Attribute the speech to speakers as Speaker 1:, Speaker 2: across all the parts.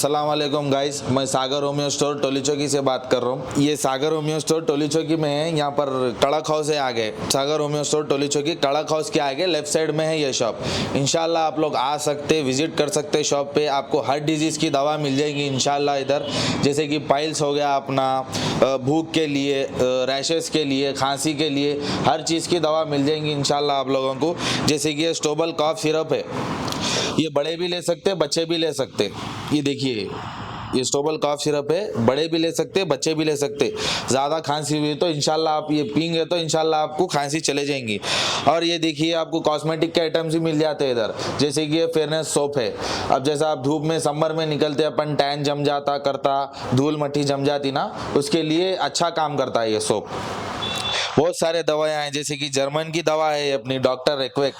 Speaker 1: वालेकुम गाइस, मैं सागर homeo store टोली चौकी से बात कर रहा हूँ। ये सागर होम्यो स्टोर टोली चौकी में है, यहाँ पर कड़क हाउस है आगे। सागर होम्यो स्टोर टोली चौकी, कड़क हाउस के आगे लेफ़्ट साइड में है ये शॉप। इंशाल्लाह आप लोग आ सकते, विज़िट कर सकते शॉप पे। आपको हर डिज़ीज़ की दवा मिल जाएगी इंशाल्लाह इधर। जैसे कि पाइल्स हो गया अपना भूख के लिए रैशेस के लिए, खांसी के लिए, हर चीज़ की दवा मिल जाएगी इंशाल्लाह आप लोगों को। जैसे कि ये स्टोबल कॉफ सिरप है। ये बड़े भी ले सकते, बच्चे भी ले सकते। ये देखिए, ये स्टोबल कॉफ सिरप है, बड़े भी ले सकते, बच्चे भी ले सकते। ज़्यादा खांसी हुई तो इंशाल्लाह आप ये पीएँगे तो इंशाल्लाह आपको खांसी चले जाएँगी। और ये देखिए, आपको कॉस्मेटिक के आइटम्स भी मिल जाते हैं इधर। जैसे कि ये फेयरनेस सोप है। अब जैसा आप धूप में समर में निकलते अपन टैन जम जाता, करता, धूल मट्टी जम जाती ना, उसके लिए अच्छा काम करता है ये सोप बहुत सारे दवाएँ हैं जैसे कि जर्मन की दवा है अपनी डॉक्टर रेक्वेक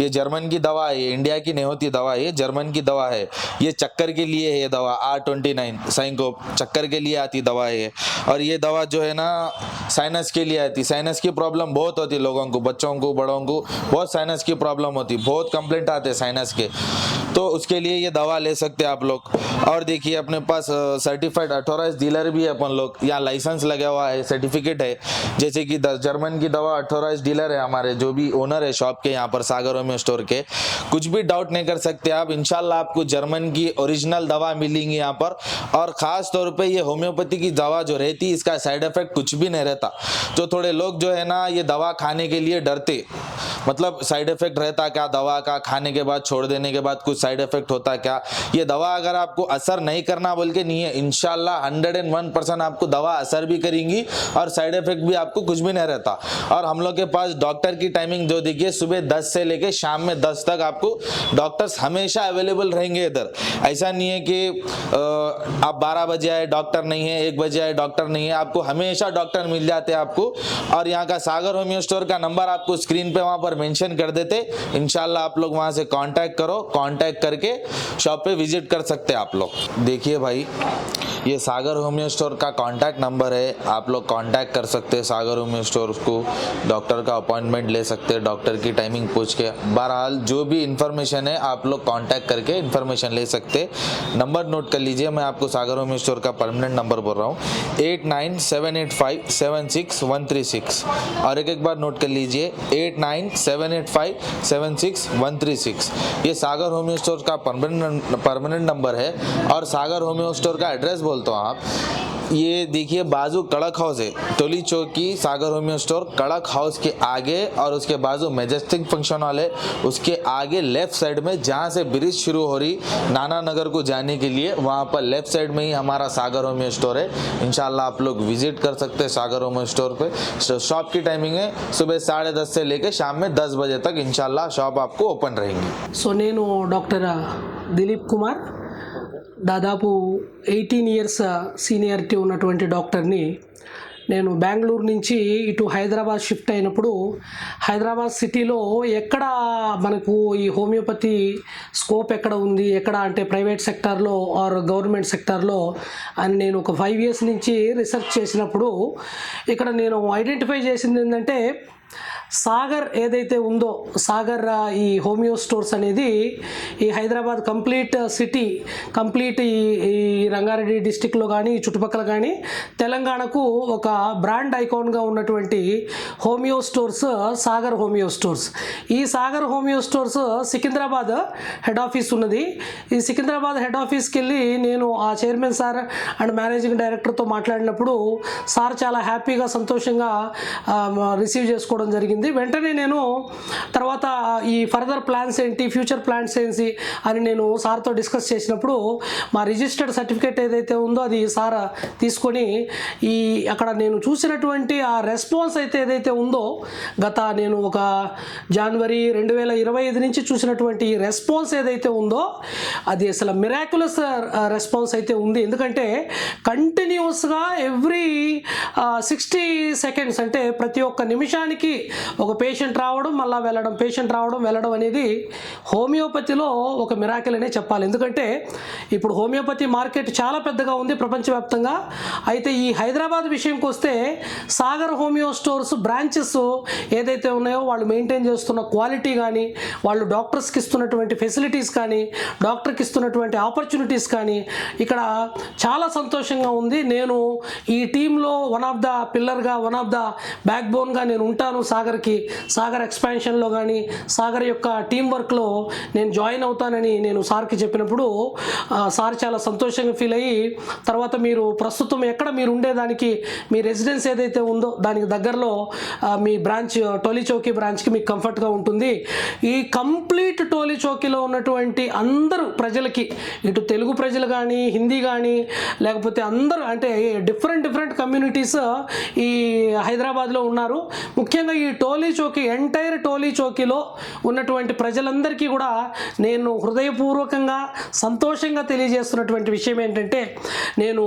Speaker 1: ये जर्मन की दवा है, ये इंडिया की नहीं होती दवा, ये जर्मन की दवा है, ये चक्कर के लिए है ये दवा आर ट्वेंटी नाइन साइंको, चक्कर के लिए आती दवा है और ये दवा जो है ना साइनस के लिए आती साइनस की प्रॉब्लम बहुत होती लोगों को, बच्चों को, बड़ों को, बहुत साइनस की प्रॉब्लम होती, बहुत कंप्लेंट आते साइनस के। तो उसके लिए ये दवा ले सकते हैं आप लोग। और देखिए, अपने पास सर्टिफाइड अथोराइज डीलर भी है अपन लोग, यहाँ लाइसेंस लगा हुआ है सर्टिफिकेट है जैसे कि द- जर्मन की दवा अथोराइज डीलर है, हमारे जो भी ओनर है शॉप के, यहाँ पर सागर होम्यो स्टोर के, कुछ भी डाउट नहीं कर सकते आप। इनशाला आपको जर्मन की ओरिजिनल दवा मिलेंगी यहाँ पर। और खास तौर पे ये होम्योपैथी की दवा जो रहती, इसका साइड इफ़ेक्ट कुछ भी नहीं रहता। तो थोड़े लोग जो है ना, ये दवा खाने के लिए डरते। मतलब साइड इफ़ेक्ट रहता क्या, दवा का खाने के बाद, छोड़ देने के बाद कुछ साइड इफ़ेक्ट होता क्या? ये दवा अगर आपको असर नहीं करना बोल के नहीं है इनशाला हंड्रेड एंड वन परसेंट आपको दवा असर भी करेंगी और साइड इफ़ेक्ट भी आपको कुछ भी नहीं रहता। और हम लोग के पास डॉक्टर की टाइमिंग जो देखिए, सुबह दस से लेके शाम में दस तक आपको डॉक्टर्स हमेशा अवेलेबल रहेंगे इधर। ऐसा नहीं है कि आप बारह बजे आए डॉक्टर नहीं है, एक बजे आए डॉक्टर नहीं है। आपको हमेशा डॉक्टर मिल जाते हैं आपको। और यहाँ का सागर होम्यो स्टोर का नंबर आपको स्क्रीन पे वहाँ पर मेंशन कर देते। इंशाल्लाह आप लोग वहाँ से कांटेक्ट करो कांटेक्ट करके शॉप पे विज़िट कर सकते हैं आप लोग। देखिए भाई, ये सागर होम्यो स्टोर का कांटेक्ट नंबर है। आप लोग कांटेक्ट कर सकते हैं सागर होम्यो स्टोर को डॉक्टर का अपॉइंटमेंट ले सकते हैं, डॉक्टर की टाइमिंग पूछ के। बहरहाल, जो भी इंफॉर्मेशन है, आप लोग कांटेक्ट करके इन्फॉर्मेशन ले सकते नंबर नोट कर लीजिए, मैं आपको सागर होम स्टोर का परमानेंट नंबर बोल रहा हूँ। Eight nine seven eight five seven six one three six और एक एक बार नोट कर लीजिए eight nine seven eight five seven six one three six ये सागर होम्यो स्टोर का परमानेंट परमानेंट नंबर है। और सागर होम्यो स्टोर का एड्रेस बोलते हो आप। ये देखिए बाजू कड़क हाउस है। टोली चौक की Sagar homeo store Kadak house के आगे और उसके बाजू मेजेस्टिक फ़ंक्शन हॉल है। उसके आगे लेफ़्ट साइड में जहाँ से ब्रिज शुरू हो रही नाना नगर को जाने के लिए, वहाँ पर लेफ़्ट साइड में ही हमारा सागर होम्यो स्टोर है। इनशाला आप लोग विज़िट कर सकते हैं सागर होम्यो स्टोर पर तो शॉप की टाइमिंग है सुबह साढ़े दस से लेकर शाम में दस बजे तक। इनशाला शॉप आपको ओपन रहेंगी।
Speaker 2: So doctor Dilip Kumar. దాదాపు ఎయిటీన్ ఇయర్స్ సీనియారిటీ ఉన్నటువంటి డాక్టర్ని నేను బెంగళూరు నుంచి ఇటు హైదరాబాద్ షిఫ్ట్ అయినప్పుడు హైదరాబాద్ సిటీలో ఎక్కడ మనకు ఈ హోమియోపతి స్కోప్ ఎక్కడ ఉంది ఎక్కడ అంటే ప్రైవేట్ సెక్టార్లో ఆర్ గవర్నమెంట్ సెక్టార్లో అని నేను ఒక ఫైవ్ ఇయర్స్ నుంచి రీసెర్చ్ చేసినప్పుడు ఇక్కడ నేను ఐడెంటిఫై చేసింది ఏంటంటే సాగర్ ఏదైతే ఉందో సాగర్ ఈ హోమియో స్టోర్స్ అనేది ఈ హైదరాబాద్ కంప్లీట్ సిటీ కంప్లీట్ ఈ ఈ రంగారెడ్డి డిస్టిక్లో కానీ చుట్టుపక్కల కానీ తెలంగాణకు ఒక బ్రాండ్ ఐకాన్గా ఉన్నటువంటి homeo stores Sagar homeo stores. ఈ Sagar homeo stores Secunderabad head office ఉన్నది. ఈ సికింద్రాబాద్ హెడ్ ఆఫీస్కి వెళ్ళి నేను ఆ చైర్మన్ సార్ అండ్ మేనేజింగ్ డైరెక్టర్తో మాట్లాడినప్పుడు సార్ చాలా హ్యాపీగా సంతోషంగా రిసీవ్ చేసుకోవడం జరిగింది. వెంటనే నేను తర్వాత ఈ ఫర్దర్ ప్లాన్స్ ఏంటి ఫ్యూచర్ ప్లాన్స్ ఏంటి అని నేను సార్తో డిస్కస్ చేసినప్పుడు మా రిజిస్టర్డ్ సర్టిఫికేట్ ఏదైతే ఉందో అది సార్ తీసుకొని ఈ అక్కడ నేను చూసినటువంటి ఆ రెస్పాన్స్ అయితే ఏదైతే ఉందో గత నేను ఒక జనవరి రెండు వేల ఇరవై ఐదు నుంచి చూసినటువంటి ఈ రెస్పాన్స్ ఏదైతే ఉందో అది అసలు మిరాకులస్ రెస్పాన్స్ uh, అయితే ఉంది. ఎందుకంటే కంటిన్యూస్గా ఎవ్రీ సిక్స్టీ సెకండ్స్ అంటే ప్రతి ఒక్క నిమిషానికి ఒక పేషెంట్ రావడం మళ్ళీ వెళ్ళడం పేషెంట్ రావడం వెళ్ళడం అనేది హోమియోపతిలో ఒక మిరాకిల్ అనే చెప్పాలి. ఎందుకంటే ఇప్పుడు హోమియోపతి మార్కెట్ చాలా పెద్దగా ఉంది ప్రపంచవ్యాప్తంగా. అయితే ఈ హైదరాబాద్ విషయంకి వస్తే సాగర్ హోమియో స్టోర్స్ బ్రాంచెస్ ఏదైతే ఉన్నాయో వాళ్ళు మెయింటైన్ చేస్తున్న క్వాలిటీ కానీ వాళ్ళు డాక్టర్స్కి ఇస్తున్నటువంటి ఫెసిలిటీస్ కానీ డాక్టర్కి ఇస్తున్నటువంటి ఆపర్చునిటీస్ కానీ ఇక్కడ చాలా సంతోషంగా ఉంది. నేను ఈ టీంలో వన్ ఆఫ్ ద పిల్లర్గా వన్ ఆఫ్ ద బ్యాక్ బోన్గా నేను ఉంటాను సాగర్కి. సాగర్ ఎక్స్పాన్షన్లో కానీ సాగర్ యొక్క టీం వర్క్లో నేను జాయిన్ అవుతానని నేను సార్కి చెప్పినప్పుడు సార్ చాలా సంతోషంగా ఫీల్ అయ్యి తర్వాత మీరు ప్రస్తుతం ఎక్కడ మీరు ఉండేదానికి మీ రెసిడెన్స్ ఏదైతే ఉందో దానికి దగ్గరలో మీ బ్రాంచ్ టోలీ చౌకీ బ్రాంచ్కి మీకు కంఫర్ట్గా ఉంటుంది. ఈ కంప్లీట్ టోలీ చౌకీలో ఉన్నటువంటి అందరూ ప్రజలకి ఇటు తెలుగు ప్రజలు కానీ హిందీ కానీ లేకపోతే అందరూ అంటే డిఫరెంట్ డిఫరెంట్ కమ్యూనిటీస్ ఈ హైదరాబాద్లో ఉన్నారు. ముఖ్యంగా ఈ టోలీ చౌకీ ఎంటైర్ టోలీ చౌకీలో ఉన్నటువంటి ప్రజలందరికీ కూడా నేను హృదయపూర్వకంగా సంతోషంగా తెలియజేస్తున్నటువంటి విషయం ఏంటంటే నేను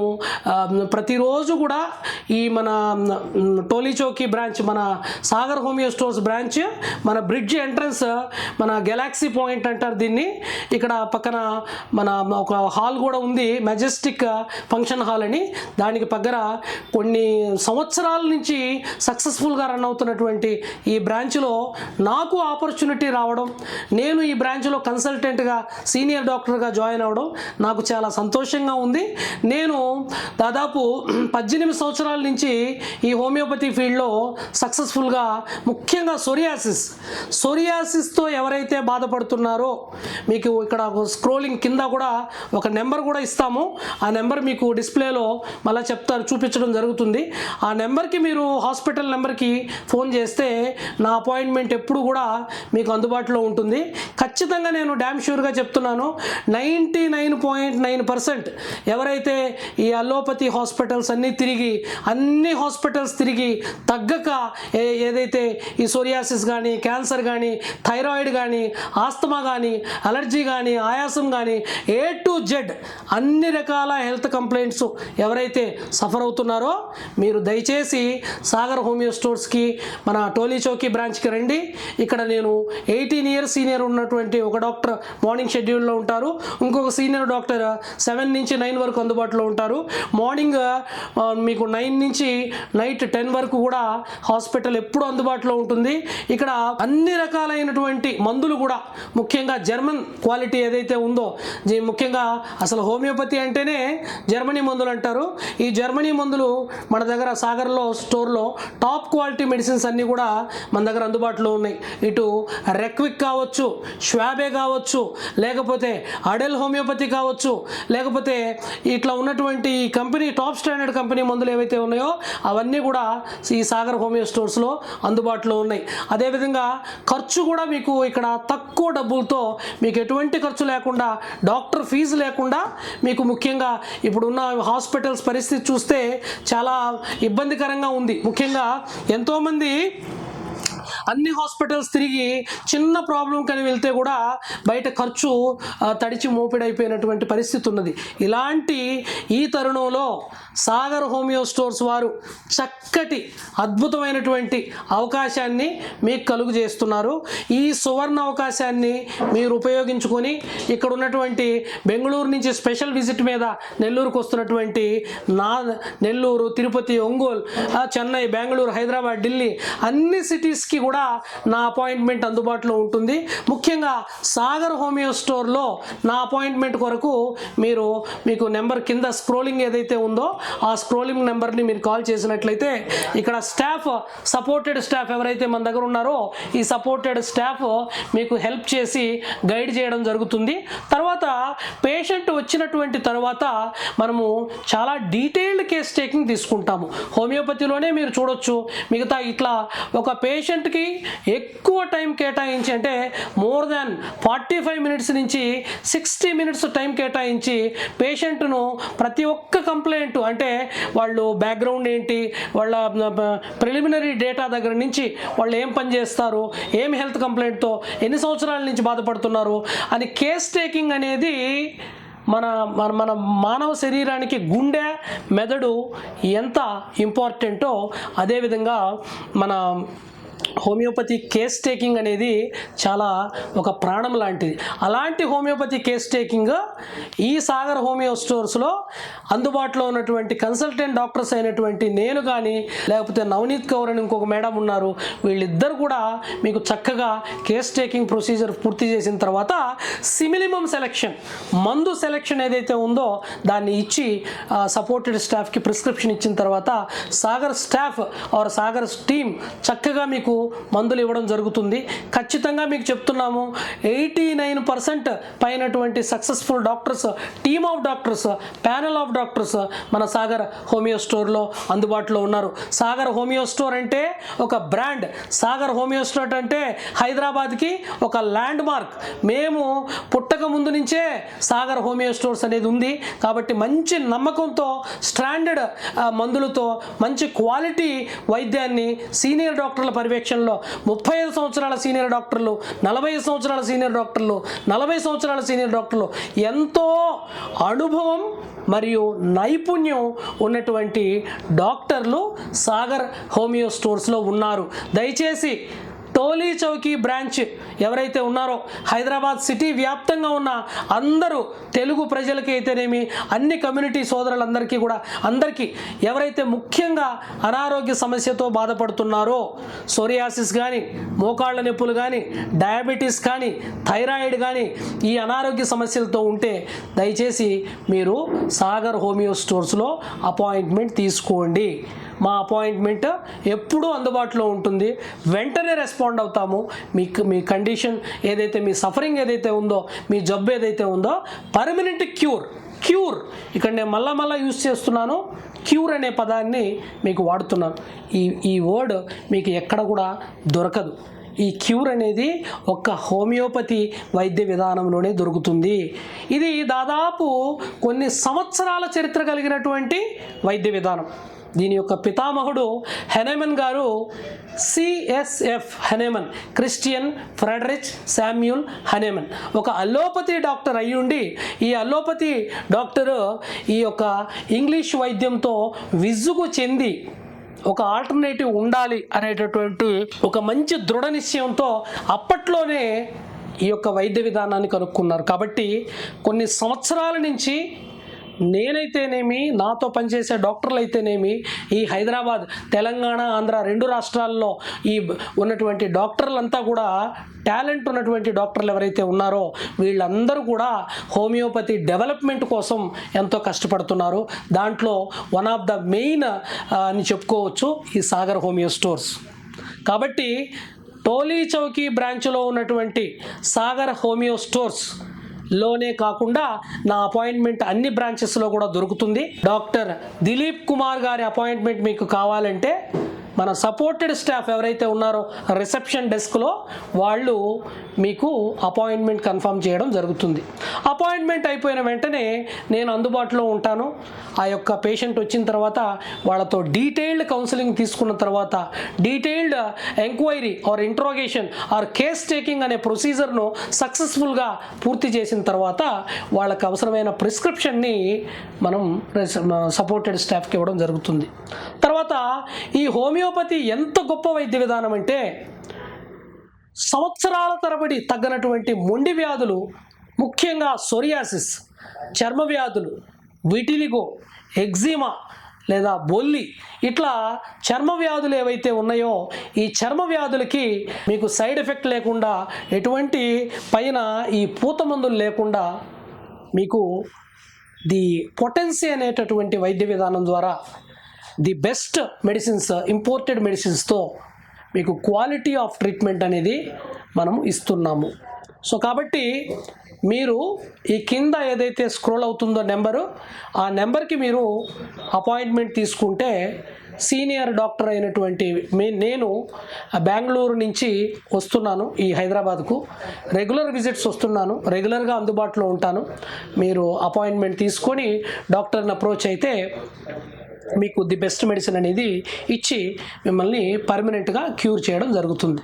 Speaker 2: ప్రతిరోజు కూడా ఈ మన మ్, టోలీ చౌకీ బ్రాంచ్ మన సాగర్ హోమియో స్టోర్స్ బ్రాంచ్ మన బ్రిడ్జ్ ఎంట్రన్స్ మన గెలాక్సీ పాయింట్ అంటారు దీన్ని. ఇక్కడ పక్కన మన ఒక హాల్ కూడా ఉంది మెజెస్టిక్ ఫంక్షన్ హాల్ అని. దానికి పగ్గర కొన్ని సంవత్సరాల నుంచి సక్సెస్ఫుల్గా రన్ అవుతున్నటువంటి ఈ బ్రాంచ్లో నాకు ఆపర్చునిటీ రావడం నేను ఈ బ్రాంచ్లో కన్సల్టెంట్గా సీనియర్ డాక్టర్గా జాయిన్ అవ్వడం నాకు చాలా సంతోషంగా ఉంది. నేను దాదాపు పద్దెనిమిది సంవత్సరాల నుంచి ఈ హోమియోపతి ఫీల్డ్లో సక్సెస్ఫుల్గా ముఖ్యంగా సొరియాసిస్ సొరియాసిస్తో ఎవరైతే బాధపడుతున్నారో మీకు ఇక్కడ స్క్రోలింగ్ కింద కూడా ఒక నెంబర్ కూడా ఇస్తాము. ఆ నెంబర్ మీకు డిస్ప్లేలో మళ్ళీ చెప్తారు చూపించడం జరుగుతుంది. ఆ నెంబర్కి మీరు హాస్పిటల్ నెంబర్కి ఫోన్ చేస్తే నా అపాయింట్మెంట్ ఎప్పుడు కూడా మీకు అందుబాటులో ఉంటుంది. ఖచ్చితంగా నేను డ్యామ్ షూర్గా చెప్తున్నాను. Ninety nine point nine percent ఎవరైతే ఈ అలోపతి హాస్పిటల్స్ అన్నీ తిరిగి అన్ని హాస్పిటల్స్ తిరిగి తగ్గక ఏ- ఏదైతే ఈ సోరియాసిస్ కానీ క్యాన్సర్ కానీ థైరాయిడ్ కానీ ఆస్తమా కానీ అలర్జీ కానీ ఆయాసం కానీ ఏ టు జెడ్ అన్ని రకాల హెల్త్ కంప్లైంట్స్ ఎవరైతే సఫర్ అవుతున్నారో మీరు దయచేసి సాగర్ హోమియో స్టోర్స్కి మన టోలీ చౌకీ బ్రాంచ్కి రండి. ఇక్కడ నేను ఎయిటీన్ ఇయర్స్ సీనియర్ ఉన్నటువంటి ఒక డాక్టర్ మార్నింగ్ షెడ్యూల్లో ఉంటారు. ఇంకొక సీనియర్ డాక్టర్ సెవెన్ నుంచి నైన్ వరకు అందుబాటులో ఉంటారు. మార్నింగ్ మీకు నైన్ నుంచి నైట్ టెన్ వరకు కూడా హాస్పిటల్ ఎప్పుడు అందుబాటులో ఉంటుంది. ఇక్కడ అన్ని రకాలైనటువంటి మందులు కూడా ముఖ్యంగా జర్మన్ క్వాలిటీ ఏదైతే ఉందో ముఖ్యంగా అసలు హోమియోపతి అంటేనే జర్మనీ మందులు అంటారు. ఈ జర్మనీ మందులు మన దగ్గర సాగర్లో స్టోర్లో టాప్ క్వాలిటీ మెడిసిన్స్ అన్నీ కూడా మన దగ్గర అందుబాటులో ఉన్నాయి. ఇటు రెక్విక్ కావచ్చు శ్వాబే కావచ్చు లేకపోతే అడెల్ హోమియోపతి కావచ్చు లేకపోతే ఇట్లా ఉన్నటువంటి ఈ కంపెనీ టాప్ స్టాండర్డ్ కంపెనీ మందులు ఏవైతే ఉన్నాయో అవన్నీ కూడా ఈ సాగర్ హోమియో స్టోర్స్లో అందుబాటులో ఉన్నాయి. అదేవిధంగా ఖర్చు కూడా మీకు ఇక్కడ తక్కువ డబ్బులతో మీకు ఎటువంటి ఖర్చు లేకుండా డాక్టర్ ఫీజు లేకుండా మీకు ముఖ్యంగా ఇప్పుడున్న హాస్పిటల్స్ పరిస్థితి చూస్తే చాలా ఇబ్బందికరంగా ఉంది. ముఖ్యంగా ఎంతోమంది అన్ని హాస్పిటల్స్ తిరిగి చిన్న ప్రాబ్లం కని వెళ్తే కూడా బయట ఖర్చు తడిచి మోపిడైపోయినటువంటి పరిస్థితి ఉన్నది ఇలాంటి ఈ తరుణంలో సాగర్ హోమియో స్టోర్స్ వారు చక్కటి అద్భుతమైనటువంటి అవకాశాన్ని మీకు కలుగు చేస్తున్నారు. ఈ సువర్ణ అవకాశాన్ని మీరు ఉపయోగించుకొని ఇక్కడ ఉన్నటువంటి బెంగళూరు నుంచి స్పెషల్ విజిట్ మీద నెల్లూరుకు వస్తున్నటువంటి నా నెల్లూరు తిరుపతి ఒంగోలు చెన్నై బెంగళూరు హైదరాబాద్ ఢిల్లీ అన్ని సిటీస్కి కూడా నా అపాయింట్మెంట్ అందుబాటులో ఉంటుంది. ముఖ్యంగా సాగర్ హోమియో స్టోర్లో నా అపాయింట్మెంట్ కొరకు మీరు మీకు నెంబర్ కింద స్క్రోలింగ్ ఏదైతే ఉందో ఆ స్క్రోలింగ్ నెంబర్ని మీరు కాల్ చేసినట్లయితే ఇక్కడ స్టాఫ్ సపోర్టెడ్ స్టాఫ్ ఎవరైతే మన దగ్గర ఉన్నారో ఈ సపోర్టెడ్ స్టాఫ్ మీకు హెల్ప్ చేసి గైడ్ చేయడం జరుగుతుంది. తర్వాత పేషెంట్ వచ్చినటువంటి తర్వాత మనము చాలా డీటెయిల్డ్ కేస్ టేకింగ్ తీసుకుంటాము. హోమియోపతిలోనే మీరు చూడొచ్చు మిగతా ఇట్లా ఒక పేషెంట్కి ఎక్కువ టైం కేటాయించి అంటే more than forty five minutes నుంచి సిక్స్టీ మినిట్స్ టైం కేటాయించి పేషెంట్ను ప్రతి ఒక్క కంప్లైంట్ అంటే వాళ్ళు బ్యాక్గ్రౌండ్ ఏంటి వాళ్ళ ప్రిలిమినరీ డేటా దగ్గర నుంచి వాళ్ళు ఏం పని చేస్తారు ఏం హెల్త్ కంప్లైంట్తో ఎన్ని సంవత్సరాల నుంచి బాధపడుతున్నారు అని కేస్ టేకింగ్ అనేది మన మన మన మానవ శరీరానికి గుండె మెదడు ఎంత ఇంపార్టెంటో అదేవిధంగా మన హోమియోపతి కేస్ టేకింగ్ అనేది చాలా ఒక ప్రాణం లాంటిది. అలాంటి హోమియోపతి కేస్ టేకింగ్ ఈ సాగర్ హోమియో స్టోర్స్లో అందుబాటులో ఉన్నటువంటి కన్సల్టెంట్ డాక్టర్స్ అయినటువంటి నేను కానీ లేకపోతే నవనీత్ కౌర్ అని ఇంకొక మేడం ఉన్నారు. వీళ్ళిద్దరు కూడా మీకు చక్కగా కేస్ టేకింగ్ ప్రొసీజర్ పూర్తి చేసిన తర్వాత సిమిలిమం సెలెక్షన్ మందు సెలెక్షన్ ఏదైతే ఉందో దాన్ని ఇచ్చి సపోర్టెడ్ స్టాఫ్కి ప్రిస్క్రిప్షన్ ఇచ్చిన తర్వాత Sagar staff or Sagar team చక్కగా మీకు మందులు ఇవ్వడం జరుగుతుంది. ఖచ్చితంగా మీకు చెప్తున్నాము eighty nine percent పైనటువంటి successful doctors team of doctors panel of doctors మన సాగర్ హోమియో స్టోర్లో అందుబాటులో ఉన్నారు. సాగర్ హోమియో స్టోర్ అంటే ఒక బ్రాండ్. సాగర్ హోమియో స్టోర్ అంటే హైదరాబాద్కి ఒక ల్యాండ్ మార్క్ మేము పుట్టక ముందు నుంచే సాగర్ హోమియో స్టోర్స్ అనేది ఉంది. కాబట్టి మంచి నమ్మకంతో స్టాండర్డ్ మందులతో మంచి క్వాలిటీ వైద్యాన్ని సీనియర్ డాక్టర్ల పర్యవేక్షణలో ముప్పై ఐదు సంవత్సరాల సీనియర్ డాక్టర్లు నలభై ఐదు సంవత్సరాల సీనియర్ డాక్టర్లు నలభై సంవత్సరాల సీనియర్ డాక్టర్లు ఎంతో అనుభవం మరియు నైపుణ్యం ఉన్నటువంటి డాక్టర్లు సాగర్ హోమియో స్టోర్స్లో ఉన్నారు. దయచేసి టోలీ చౌకీ బ్రాంచ్ ఎవరైతే ఉన్నారో హైదరాబాద్ సిటీ వ్యాప్తంగా ఉన్న అందరూ తెలుగు ప్రజలకి అయితేనేమి అన్ని కమ్యూనిటీ సోదరులందరికీ కూడా అందరికీ ఎవరైతే ముఖ్యంగా అనారోగ్య సమస్యతో బాధపడుతున్నారో సోరియాసిస్ కానీ మోకాళ్ళ నొప్పులు కానీ డయాబెటీస్ కానీ థైరాయిడ్ కానీ ఈ అనారోగ్య సమస్యలతో ఉంటే దయచేసి మీరు సాగర్ హోమియో స్టోర్స్లో అపాయింట్మెంట్ తీసుకోండి. మా అపాయింట్మెంట్ ఎప్పుడూ అందుబాటులో ఉంటుంది. వెంటనే రెస్పాండ్ అవుతాము. మీకు మీ కండిషన్ ఏదైతే మీ సఫరింగ్ ఏదైతే ఉందో మీ జబ్బు ఏదైతే ఉందో పర్మనెంట్ క్యూర్ క్యూర్ ఇక్కడ నేను మళ్ళా మళ్ళా యూస్ చేస్తున్నాను. క్యూర్ అనే పదాన్ని మీకు వాడుతున్నాను. ఈ ఈ వర్డ్ మీకు ఎక్కడ కూడా దొరకదు. ఈ క్యూర్ అనేది ఒక్క హోమియోపతి వైద్య విధానంలోనే దొరుకుతుంది. ఇది దాదాపు కొన్ని సంవత్సరాల చరిత్ర కలిగినటువంటి వైద్య విధానం. దీని యొక్క పితామహుడు హెనెమన్ గారు CSF Hahnemann Christian Friedrich Samuel Hahnemann. ఒక అల్లోపతి డాక్టర్ అయ్యుండి ఈ అల్లోపతి డాక్టరు ఈ యొక్క ఇంగ్లీష్ వైద్యంతో విజ్జుకు చెంది ఒక ఆల్టర్నేటివ్ ఉండాలి అనేటటువంటి ఒక మంచి దృఢ నిశ్చయంతో అప్పట్లోనే ఈ యొక్క వైద్య విధానాన్ని కనుక్కున్నారు. కాబట్టి కొన్ని సంవత్సరాల నుంచి నేనైతేనేమి నాతో పనిచేసే డాక్టర్లు అయితేనేమి ఈ హైదరాబాద్ తెలంగాణ ఆంధ్ర రెండు రాష్ట్రాల్లో ఈ ఉన్నటువంటి డాక్టర్లంతా కూడా టాలెంట్ ఉన్నటువంటి డాక్టర్లు ఎవరైతే ఉన్నారో వీళ్ళందరూ కూడా హోమియోపతి డెవలప్మెంట్ కోసం ఎంతో కష్టపడుతున్నారు. దాంట్లో వన్ ఆఫ్ ద మెయిన్ అని చెప్పుకోవచ్చు ఈ సాగర్ హోమియో స్టోర్స్. కాబట్టి టోలీ చౌకీ బ్రాంచ్లో ఉన్నటువంటి సాగర్ హోమియో స్టోర్స్ లోనే కాకుండా నా అపాయింట్మెంట్ అన్ని బ్రాంచెస్లో కూడా దొరుకుతుంది. డాక్టర్ దిలీప్ కుమార్ గారి అపాయింట్మెంట్ మీకు కావాలంటే మన సపోర్టెడ్ స్టాఫ్ ఎవరైతే ఉన్నారో రిసెప్షన్ డెస్క్లో వాళ్ళు మీకు అపాయింట్మెంట్ కన్ఫర్మ్ చేయడం జరుగుతుంది. అపాయింట్మెంట్ అయిపోయిన వెంటనే నేను అందుబాటులో ఉంటాను. ఆ యొక్క పేషెంట్ వచ్చిన తర్వాత వాళ్ళతో డీటెయిల్డ్ కౌన్సిలింగ్ తీసుకున్న తర్వాత detailed enquiry or interrogation or case taking అనే ప్రొసీజర్ను సక్సెస్ఫుల్గా పూర్తి చేసిన తర్వాత వాళ్ళకి అవసరమైన ప్రిస్క్రిప్షన్ని మనం సపోర్టెడ్ స్టాఫ్కి ఇవ్వడం జరుగుతుంది. తర్వాత ఈ హోమియోపతి ఎంత గొప్ప వైద్య విధానం అంటే సంవత్సరాల తరబడి తగ్గనటువంటి మొండి వ్యాధులు ముఖ్యంగా సోరియాసిస్ చర్మ వ్యాధులు విటిలిగో ఎగ్జిమా లేదా బొల్లి ఇట్లా చర్మ వ్యాధులు ఏవైతే ఉన్నాయో ఈ చర్మ వ్యాధులకి మీకు సైడ్ ఎఫెక్ట్ లేకుండా ఎటువంటి పైన ఈ పూత మందులు లేకుండా మీకు ది పొటెన్సీ అనేటటువంటి వైద్య విధానం ద్వారా ది బెస్ట్ మెడిసిన్స్ ఇంపోర్టెడ్ మెడిసిన్స్తో మీకు క్వాలిటీ ఆఫ్ ట్రీట్మెంట్ అనేది మనం ఇస్తున్నాము. సో కాబట్టి మీరు ఈ కింద ఏదైతే స్క్రోల్ అవుతుందో నెంబరు ఆ నెంబర్కి మీరు అపాయింట్మెంట్ తీసుకుంటే సీనియర్ డాక్టర్ అయినటువంటి మే నేను బెంగళూరు నుంచి వస్తున్నాను ఈ హైదరాబాద్కు. రెగ్యులర్ విజిట్స్ వస్తున్నాను రెగ్యులర్గా అందుబాటులో ఉంటాను. మీరు అపాయింట్మెంట్ తీసుకొని డాక్టర్ని అప్రోచ్ అయితే మీకు ది బెస్ట్ మెడిసిన్ అనేది ఇచ్చి మిమ్మల్ని పర్మనెంట్గా క్యూర్ చేయడం జరుగుతుంది.